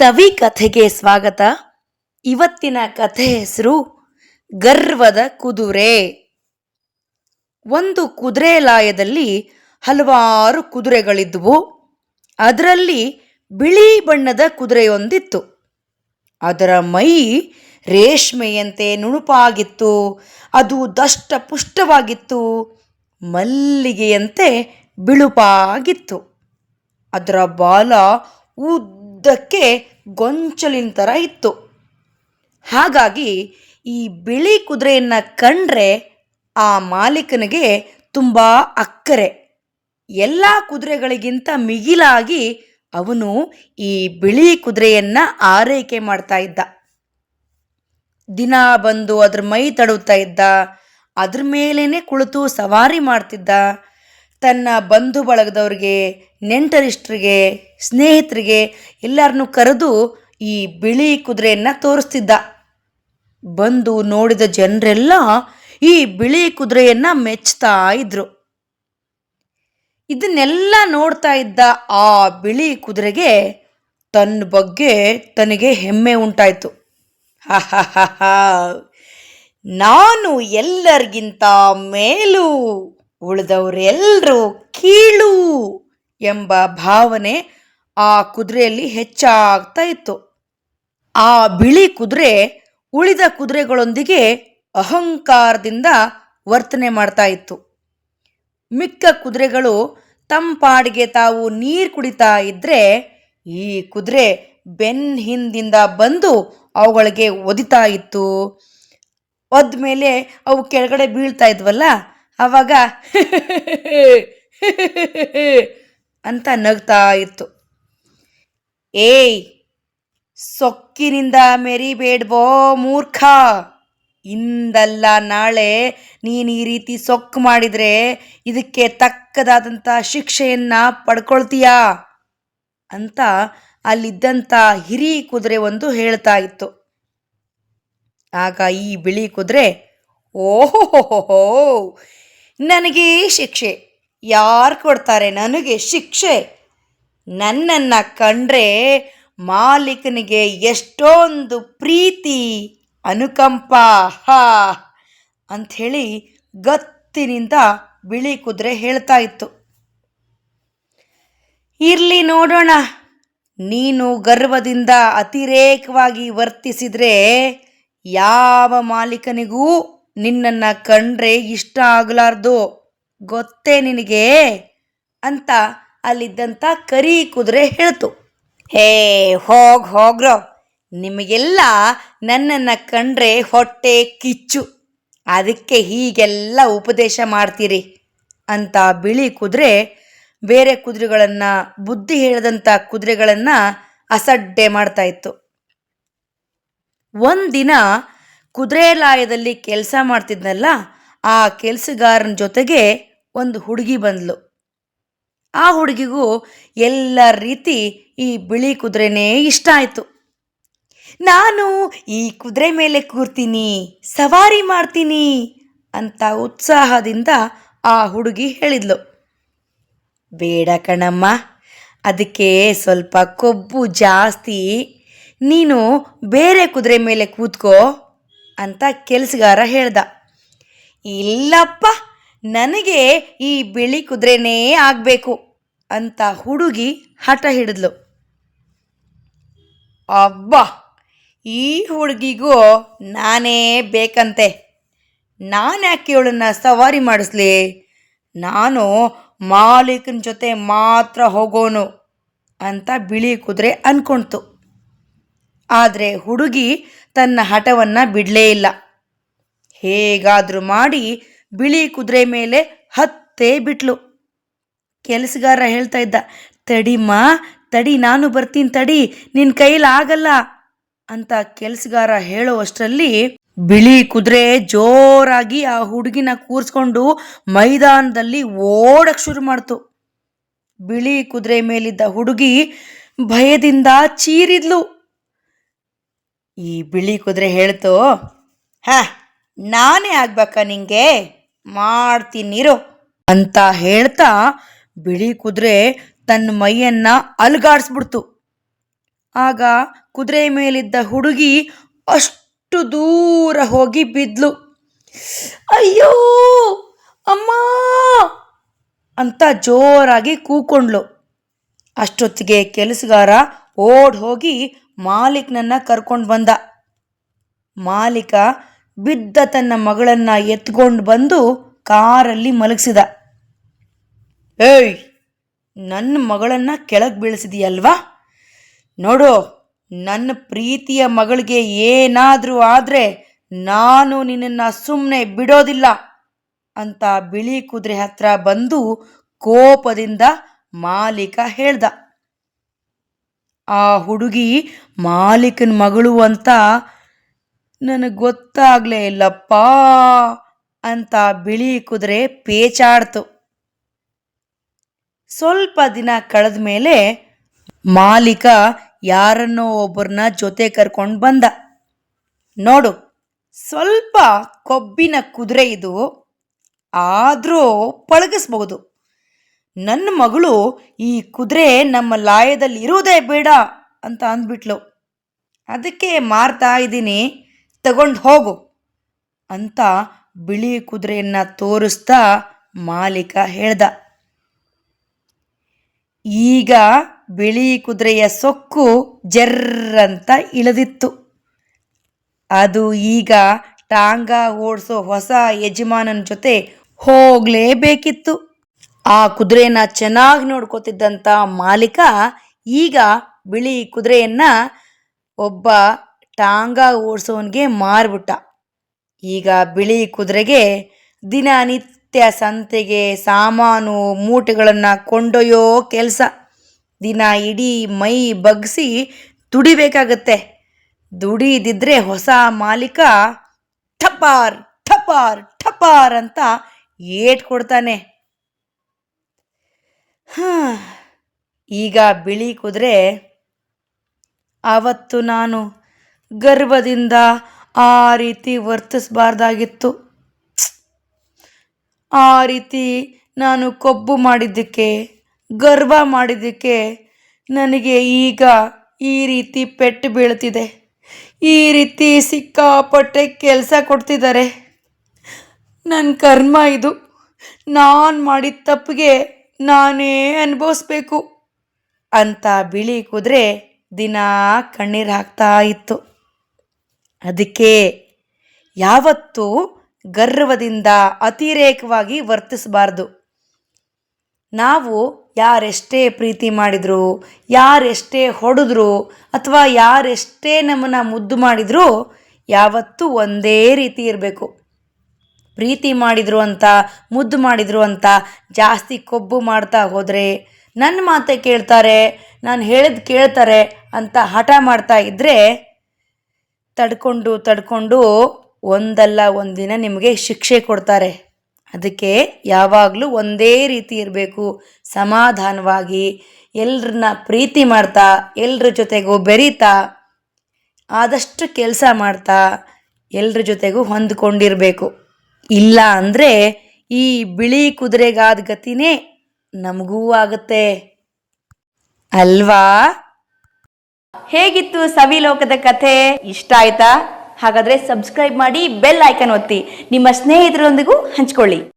ಸವಿ ಕಥೆಗೆ ಸ್ವಾಗತ. ಇವತ್ತಿನ ಕಥೆ ಹೆಸರು ಗರ್ವದ ಕುದುರೆ. ಒಂದು ಕುದುರೆ ಲಾಯದಲ್ಲಿ ಹಲವಾರು ಕುದುರೆಗಳಿದ್ವು. ಅದರಲ್ಲಿ ಬಿಳಿ ಬಣ್ಣದ ಕುದುರೆಯೊಂದಿತ್ತು. ಅದರ ಮೈ ರೇಷ್ಮೆಯಂತೆ ನುಣುಪಾಗಿತ್ತು. ಅದು ದಷ್ಟ ಪುಷ್ಟವಾಗಿತ್ತು ಮಲ್ಲಿಗೆಯಂತೆ ಬಿಳುಪಾಗಿತ್ತು. ಅದರ ಬಾಲ ಉದ್ದಕ್ಕೆ ಗೊಂಚಲಿನ ಥರ ಇತ್ತು. ಹಾಗಾಗಿ ಈ ಬಿಳಿ ಕುದುರೆಯನ್ನು ಕಂಡ್ರೆ ಆ ಮಾಲೀಕನಿಗೆ ತುಂಬ ಅಕ್ಕರೆ. ಎಲ್ಲ ಕುದುರೆಗಳಿಗಿಂತ ಮಿಗಿಲಾಗಿ ಅವನು ಈ ಬಿಳಿ ಕುದುರೆಯನ್ನು ಆರೈಕೆ ಮಾಡ್ತಾ ಇದ್ದ. ದಿನ ಬಂದು ಅದ್ರ ಮೈ ತಡುತ್ತಾ ಇದ್ದ. ಅದ್ರ ಮೇಲೇನೆ ಕುಳಿತು ಸವಾರಿ ಮಾಡ್ತಿದ್ದ. ತನ್ನ ಬಂಧು ಬಳಗದವ್ರಿಗೆ, ನೆಂಟರಿಷ್ಟರಿಗೆ, ಸ್ನೇಹಿತರಿಗೆ ಎಲ್ಲರನ್ನೂ ಕರೆದು ಈ ಬಿಳಿ ಕುದುರೆಯನ್ನು ತೋರಿಸ್ತಿದ್ದ. ಬಂದು ನೋಡಿದ ಜನರೆಲ್ಲ ಈ ಬಿಳಿ ಕುದುರೆಯನ್ನು ಮೆಚ್ತಾ ಇದ್ರು. ಇದನ್ನೆಲ್ಲ ನೋಡ್ತಾ ಇದ್ದ ಆ ಬಿಳಿ ಕುದುರೆಗೆ ತನ್ನ ಬಗ್ಗೆ ತನಗೆ ಹೆಮ್ಮೆ ಉಂಟಾಯಿತು. ನಾನು ಎಲ್ಲರಿಗಿಂತ ಮೇಲು ಉಳಿದವರೆಲ್ಲರೂ ಕೀಳು ಎಂಬ ಭಾವನೆ ಆ ಕುದುರೆಯಲ್ಲಿ ಹೆಚ್ಚಾಗ್ತಾ ಇತ್ತು. ಆ ಬಿಳಿ ಕುದುರೆ ಉಳಿದ ಕುದುರೆಗಳೊಂದಿಗೆ ಅಹಂಕಾರದಿಂದ ವರ್ತನೆ ಮಾಡ್ತಾ ಇತ್ತು. ಮಿಕ್ಕ ಕುದುರೆಗಳು ತಂಪಾಡಿಗೆ ತಾವು ನೀರು ಕುಡಿತಾ ಇದ್ದರೆ ಈ ಕುದುರೆ ಬೆನ್ ಹಿಂದಿಂದ ಬಂದು ಅವುಗಳಿಗೆ ಒದಿತಾ ಇತ್ತು. ಒದ್ಮೇಲೆ ಅವು ಕೆಳಗಡೆ ಬೀಳ್ತಾ ಇದ್ವಲ್ಲ ಆವಾಗ ಅಂತ ನಗ್ತಾ ಇತ್ತು. ಏಯ್, ಸೊಕ್ಕಿನಿಂದ ಮೆರಿಬೇಡ್ವೋ ಮೂರ್ಖ. ಇಂದಲ್ಲ ನಾಳೆ ನೀನು ಈ ರೀತಿ ಸೊಕ್ಕು ಮಾಡಿದರೆ ಇದಕ್ಕೆ ತಕ್ಕದಾದಂಥ ಶಿಕ್ಷೆಯನ್ನು ಪಡ್ಕೊಳ್ತೀಯಾ? ಅಂತ ಅಲ್ಲಿದ್ದಂಥ ಹಿರಿ ಕುದುರೆ ಒಂದು ಹೇಳ್ತಾ ಇತ್ತು. ಆಗ ಈ ಬಿಳಿ ಕುದುರೆ ಓಹೋಹೋಹೋ ನನಗೆ ಶಿಕ್ಷೆ. ಯಾರು ಕೊಡ್ತಾರೆ ನನಗೆ ಶಿಕ್ಷೆ? ನನ್ನನ್ನು ಕಂಡ್ರೆ ಮಾಲೀಕನಿಗೆ ಎಷ್ಟೊಂದು ಪ್ರೀತಿ, ಅನುಕಂಪ, ಹಾ ಅಂಥೇಳಿ ಗತ್ತಿನಿಂದ ಬಿಳಿ ಕುದುರೆ ಹೇಳ್ತಾ ಇತ್ತು. ಇರ್ಲಿ ನೋಡೋಣ. ನೀನು ಗರ್ವದಿಂದ ಅತಿರೇಕವಾಗಿ ವರ್ತಿಸಿದ್ರೆ ಯಾವ ಮಾಲೀಕನಿಗೂ ನಿನ್ನನ್ನ ಕಂಡ್ರೆ ಇಷ್ಟ ಆಗಲಾರ್ದು. ಗೊತ್ತೇ ನಿನಗೆ? ಅಂತ ಅಲ್ಲಿದ್ದಂಥ ಕರಿ ಕುದುರೆ ಹೇಳ್ತು. ಹೇ, ಹೋಗ್ ಹೋಗ್ರೋ. ನಿಮಗೆಲ್ಲ ನನ್ನನ್ನು ಕಂಡ್ರೆ ಹೊಟ್ಟೆ ಕಿಚ್ಚು. ಅದಕ್ಕೆ ಹೀಗೆಲ್ಲ ಉಪದೇಶ ಮಾಡ್ತೀರಿ? ಅಂತ ಬಿಳಿ ಕುದುರೆ ಬೇರೆ ಕುದುರೆಗಳನ್ನು, ಬುದ್ಧಿ ಹೇಳದಂಥ ಕುದುರೆಗಳನ್ನು ಅಸಡ್ಡೆ ಮಾಡ್ತಾ ಇತ್ತು. ಒಂದಿನ ಕುದುರೆ ಲಾಯದಲ್ಲಿ ಕೆಲಸ ಮಾಡ್ತಿದ್ನಲ್ಲ, ಆ ಕೆಲಸಗಾರನ ಜೊತೆಗೆ ಒಂದು ಹುಡುಗಿ ಬಂದ್ಲು. ಆ ಹುಡುಗಿಗೂ ಎಲ್ಲ ರೀತಿ ಈ ಬಿಳಿ ಕುದುರೆನೇ ಇಷ್ಟ ಆಯಿತು. ನಾನು ಈ ಕುದುರೆ ಮೇಲೆ ಕೂರ್ತೀನಿ, ಸವಾರಿ ಮಾಡ್ತೀನಿ ಅಂತ ಉತ್ಸಾಹದಿಂದ ಆ ಹುಡುಗಿ ಹೇಳಿದ್ಲು. ಬೇಡ ಕಣಮ್ಮ, ಅದಕ್ಕೆ ಸ್ವಲ್ಪ ಕೊಬ್ಬು ಜಾಸ್ತಿ. ನೀನು ಬೇರೆ ಕುದುರೆ ಮೇಲೆ ಕೂತ್ಕೋ. ಅಂತ ಕೆಲಸಗಾರ ಹೇಳ್ದ. ಇಲ್ಲಪ್ಪ, ನನಗೆ ಈ ಬಿಳಿ ಕುದುರೆನೇ ಆಗಬೇಕು ಅಂತ ಹುಡುಗಿ ಹಠ ಹಿಡಿದ್ಲು. ಅಬ್ಬಾ, ಈ ಹುಡುಗಿಗೂ ನಾನೇ ಬೇಕಂತೆ. ನಾನು ಯಾಕೆ ಇವಳನ್ನ ಸವಾರಿ ಮಾಡಿಸ್ಲಿ? ನಾನು ಮಾಲೀಕನ ಜೊತೆ ಮಾತ್ರ ಹೋಗೋನು ಅಂತ ಬಿಳಿ ಕುದುರೆ ಅಂದ್ಕೊಳ್ತು ಆದರೆ ಹುಡುಗಿ ತನ್ನ ಹಠವನ್ನು ಬಿಡಲೇ ಇಲ್ಲ. ಹೇಗಾದರೂ ಮಾಡಿ ಬಿಳಿ ಕುದುರೆ ಮೇಲೆ ಹತ್ತೇ ಬಿಟ್ಲು. ಕೆಲಸಗಾರ ಹೇಳ್ತಾ ಇದ್ದ ತಡಿಮ್ಮ ತಡಿ, ನಾನು ಬರ್ತೀನಿ ತಡಿ ನಿನ್ನ ಕೈಲಿ ಆಗಲ್ಲ ಅಂತ ಕೆಲಸಗಾರ ಹೇಳುವಷ್ಟರಲ್ಲಿ ಬಿಳಿ ಕುದುರೆ ಜೋರಾಗಿ ಆ ಹುಡುಗಿನ ಕೂರಿಸ್ಕೊಂಡು ಮೈದಾನದಲ್ಲಿ ಓಡಕ್ ಶುರು ಮಾಡ್ತು. ಬಿಳಿ ಕುದುರೆ ಮೇಲಿದ್ದ ಹುಡುಗಿ ಭಯದಿಂದ ಚೀರಿದ್ಲು. ಈ ಬಿಳಿ ಕುದುರೆ ಹೇಳ್ತು? ಹಾ, ನಾನೇ ಆಗ್ಬೇಕ ನಿಂಗೆ? ಮಾಡ್ತೀನಿರು ಅಂತ ಹೇಳ್ತಾ ಬಿಳಿ ಕುದುರೆ ತನ್ನ ಮೈಯನ್ನ ಅಲ್ಗಾಡ್ಸ್ಬಿಡ್ತು. ಆಗ ಕುದುರೆ ಮೇಲಿದ್ದ ಹುಡುಗಿ ಅಷ್ಟು ದೂರ ಹೋಗಿ ಬಿದ್ಲು. ಅಯ್ಯೋ, ಅಮ್ಮ! ಅಂತ ಜೋರಾಗಿ ಕೂಕೊಂಡ್ಲು. ಅಷ್ಟೊತ್ತಿಗೆ ಕೆಲಸಗಾರ ಓಡ್ ಹೋಗಿ ಮಾಲೀಕ್ನನ್ನ ಕರ್ಕೊಂಡು ಬಂದ. ಮಾಲೀಕ ಬಿದ್ದ ತನ್ನ ಮಗಳನ್ನ ಎತ್ಕೊಂಡು ಬಂದು ಕಾರಲ್ಲಿ ಮಲಗಿಸಿದ. ಏಯ್ ನನ್ನ ಮಗಳನ್ನ ಕೆಳಗೆ ಬೀಳಿಸಿದೆಯಲ್ವಾ? ನೋಡು ನನ್ನ ಪ್ರೀತಿಯ ಮಗಳಿಗೆ ಏನಾದರೂ ಆದರೆ ನಾನು ನಿನ್ನನ್ನು ಸುಮ್ಮನೆ ಬಿಡೋದಿಲ್ಲ ಅಂತ ಬಿಳಿ ಕುದುರೆ ಹತ್ರ ಬಂದು ಕೋಪದಿಂದ ಮಾಲೀಕ ಹೇಳ್ದ. ಆ ಹುಡುಗಿ ಮಾಲೀಕನ ಮಗಳು ಅಂತ ನನಗೆ ಗೊತ್ತಾಗ್ಲೇ ಇಲ್ಲಪ್ಪ ಅಂತ ಬಿಳಿ ಕುದುರೆ ಪೇಚಾಡ್ತು. ಸ್ವಲ್ಪ ದಿನ ಕಳೆದ ಮೇಲೆ ಮಾಲೀಕ ಯಾರನ್ನೋ ಒಬ್ಬರನ್ನ ಜೊತೆ ಕರ್ಕೊಂಡು ಬಂದ. ನೋಡು, ಸ್ವಲ್ಪ ಕೊಬ್ಬಿನ ಕುದುರೆ ಇದು, ಆದರೂ ಪಳಗಿಸ್ಬಹುದು. ನನ್ನ ಮಗಳು ಈ ಕುದುರೆ ನಮ್ಮ ಲಾಯದಲ್ಲಿ ಇರುವುದೇ ಬೇಡ ಅಂತ ಅಂದ್ಬಿಟ್ಲು. ಅದಕ್ಕೆ ಮಾರ್ತಾ ಇದ್ದೀನಿ, ತಗೊಂಡು ಹೋಗು ಅಂತ ಬಿಳಿ ಕುದುರೆಯನ್ನು ತೋರಿಸ್ತಾ ಮಾಲೀಕ ಹೇಳ್ದ. ಈಗ ಬಿಳಿ ಕುದುರೆಯ ಸೊಕ್ಕು ಜರ್ರಂತ ಇಳಿದಿತ್ತು. ಅದು ಈಗ ಟಾಂಗ ಓಡಿಸೋ ಹೊಸ ಯಜಮಾನನ ಜೊತೆ ಹೋಗಲೇಬೇಕಿತ್ತು. ಆ ಕುದುರೆಯನ್ನ ಚೆನ್ನಾಗಿ ನೋಡ್ಕೋತಿದ್ದಂಥ ಮಾಲೀಕ ಈಗ ಬಿಳಿ ಕುದುರೆಯನ್ನ ಒಬ್ಬ ಟಾಂಗ ಓಡಿಸೋನ್ಗೆ ಮಾರ್ಬಿಟ್ಟ. ಈಗ ಬಿಳಿ ಕುದುರೆಗೆ ದಿನನಿತ್ಯ ಸಂತೆಗೆ ಸಾಮಾನು, ಮೂಟೆಗಳನ್ನು ಕೊಂಡೊಯ್ಯೋ ಕೆಲಸ. ದಿನ ಇಡೀ ಮೈ ಬಗ್ಸಿ ದುಡಿಬೇಕಾಗತ್ತೆ. ದುಡಿದಿದ್ರೆ ಹೊಸ ಮಾಲೀಕ ಠಪಾರ್ ಠಪಾರ್ ಠಪಾರ್ ಅಂತ ಏಟ್ ಕೊಡ್ತಾನೆ ಹಾಂ ಈಗ ಬಿಳಿ ಕುದುರೆ ಆವತ್ತು ನಾನು ಗರ್ವದಿಂದ ಆ ರೀತಿ ವರ್ತಿಸಬಾರ್ದಾಗಿತ್ತು. ಆ ರೀತಿ ನಾನು ಕೊಬ್ಬು ಮಾಡಿದ್ದಕ್ಕೆ ಗರ್ವ ಮಾಡಿದ್ದಕ್ಕೆ ನನಗೆ ಈಗ ಈ ರೀತಿ ಪೆಟ್ಟು ಬೀಳ್ತಿದೆ ಈ ರೀತಿ ಸಿಕ್ಕಾಪಟ್ಟೆ ಕೆಲಸ ಕೊಡ್ತಿದ್ದಾರೆ. ನನ್ನ ಕರ್ಮ ಇದು. ನಾನು ಮಾಡಿದ ತಪ್ಪಿಗೆ ನಾನೇ ಅನುಭವಿಸ್ಬೇಕು ಅಂತ ಬಿಳಿ ಕುದುರೆ ದಿನ ಕಣ್ಣೀರು ಹಾಕ್ತಾ ಇತ್ತು. ಅದಕ್ಕೆ ಯಾವತ್ತೂ ಗರ್ವದಿಂದ ಅತಿರೇಕವಾಗಿ ವರ್ತಿಸಬಾರ್ದು. ನಾವು ಯಾರೆಷ್ಟೇ ಪ್ರೀತಿ ಮಾಡಿದ್ರು, ಯಾರೆಷ್ಟೇ ಹೊಡೆದ್ರು ಅಥವಾ ಯಾರೆಷ್ಟೇ ನಮ್ಮನ್ನು ಮುದ್ದು ಮಾಡಿದ್ರು, ಯಾವತ್ತೂ ಒಂದೇ ರೀತಿ ಇರಬೇಕು. ಪ್ರೀತಿ ಮಾಡಿದ್ರು ಅಂತ, ಮುದ್ದು ಮಾಡಿದ್ರು ಅಂತ ಜಾಸ್ತಿ ಕೊಬ್ಬು ಮಾಡ್ತಾ ಹೋದರೆ ನನ್ನ ಮಾತೆ ಕೇಳ್ತಾರೆ, ನಾನು ಹೇಳಿದ್ ಕೇಳ್ತಾರೆ ಅಂತ ಹಠ ಮಾಡ್ತಾ ಇದ್ದರೆ ತಡ್ಕೊಂಡು ತಡ್ಕೊಂಡು ಒಂದಲ್ಲ ಒಂದಿನ ನಿಮಗೆ ಶಿಕ್ಷೆ ಕೊಡ್ತಾರೆ. ಅದಕ್ಕೆ ಯಾವಾಗಲೂ ಒಂದೇ ರೀತಿ ಇರಬೇಕು, ಸಮಾಧಾನವಾಗಿ, ಎಲ್ರನ್ನ ಪ್ರೀತಿ ಮಾಡ್ತಾ, ಎಲ್ರ ಜೊತೆಗೂ ಬೆರೀತಾ, ಆದಷ್ಟು ಕೆಲಸ ಮಾಡ್ತಾ, ಎಲ್ರ ಜೊತೆಗೂ ಹೊಂದ್ಕೊಂಡಿರಬೇಕು. ಇಲ್ಲ ಅಂದರೆ ಈ ಬಿಳಿ ಕುದುರೆಗಾದ ಗತಿನೇ ನಮಗೂ ಆಗುತ್ತೆ. ಅಲ್ವಾ? ಹೇಗಿತ್ತು ಸವಿಲೋಕದ ಕಥೆ? ಇಷ್ಟ ಆಯ್ತಾ? ಹಾಗಾದ್ರೆ ಸಬ್ಸ್ಕ್ರೈಬ್ ಮಾಡಿ ಬೆಲ್ ಐಕನ್ ಒತ್ತಿ. ನಿಮ್ಮ ಸ್ನೇಹಿತರೊಂದಿಗೂ ಹಂಚ್ಕೊಳ್ಳಿ.